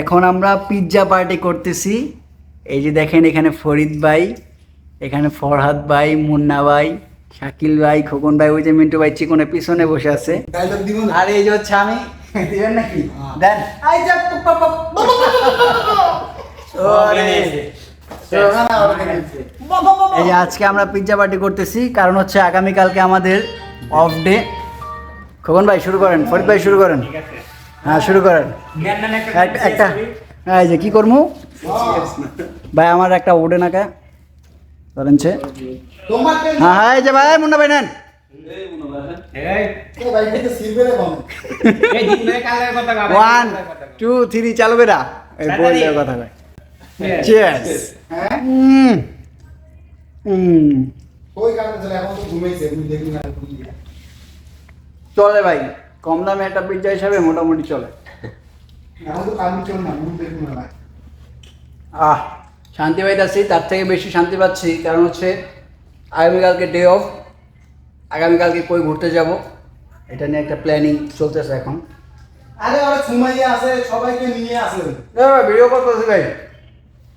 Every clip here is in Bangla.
এখন আমরা পিৎজা পার্টি করতেছি। এই যে দেখেন এখানে ফরিদ ভাই এখানে ফরহাদ ভাই মুন্না ভাই শাকিল ভাই খোকন ভাই ওই যে মিন্টু ভাই চিকনের পিছনে বসে আছে। ডায়লগ দিব না। আর এই যে হচ্ছে আমি দিবেন নাকি? দেন। আই যা পুপ পুপ পুপ। ওরে। ওখানে আর ওখানে। এই যে আজকে আমরা পিৎজা পার্টি করতেছি কারণ হচ্ছে আগামীকালকে আমাদের অফ ডে খোকন ভাই শুরু করেন ফরিদ ভাই শুরু করেন। হ্যাঁ শুরু করেন। একটা হ্যাঁ এই যে কি করব ভাই আমার একটা ওডে নাকা ধরেন টেন হ্যাঁ হ্যাঁ এই যে ভাই মুন্না ভাই নেন। ওয়ান টু থ্রি চালু বেরা এই বই দেওয়ার কথা ভাই চিয়ার্স হ্যাঁ? হুম। চলে ভাই। কম দামে একটা পিৎজা হিসাবে মোটামুটি চলে। আহ শান্তি পাইতেছি তার থেকে বেশি শান্তি পাচ্ছি। কারণ হচ্ছে আগামীকালকে ডে অফ আগামীকালকে কই ঘুরতে যাব এটা নিয়ে একটা প্ল্যানিং চলতেছে এখন। আরে ওরা ঘুমাইয়ে আছে সবাইকে নিয়ে আসে ভিডিও কল করছি ভাই।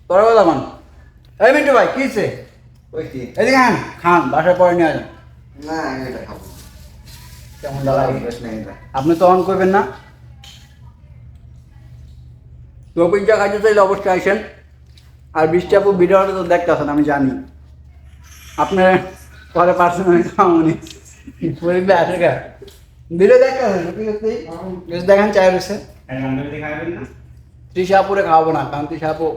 তোর কথা মান এই মিন্টু ভাই কি হচ্ছে ওই কি? এদিকে খান খান বাসায় পরে নিয়ে যান না আমি এটা খাব কেমন আপনি তো অন করবেন না। তো পিজ্জা খাইতে চাইলে অবশ্যই আসেন। আর বৃষ্টি আপু ভিডিওটা তো দেখতেছেন আমি জানি। আপনার পরে পার্সোনালি খাওয়ানি পরিবে আসে গা ভিডিও দেখতেছেন বেশ দেখেন চাই রয়েছে তৃষা আপুরে খাওয়াবো না কারণ তৃষা আপু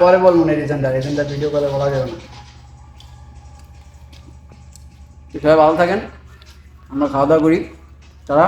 পরে বলব না রিজনটা রিজনটা ভিডিও করে বলা যাবে না। সবাই ভালো থাকেন। আমরা খাওয়া দাওয়া করি। তারা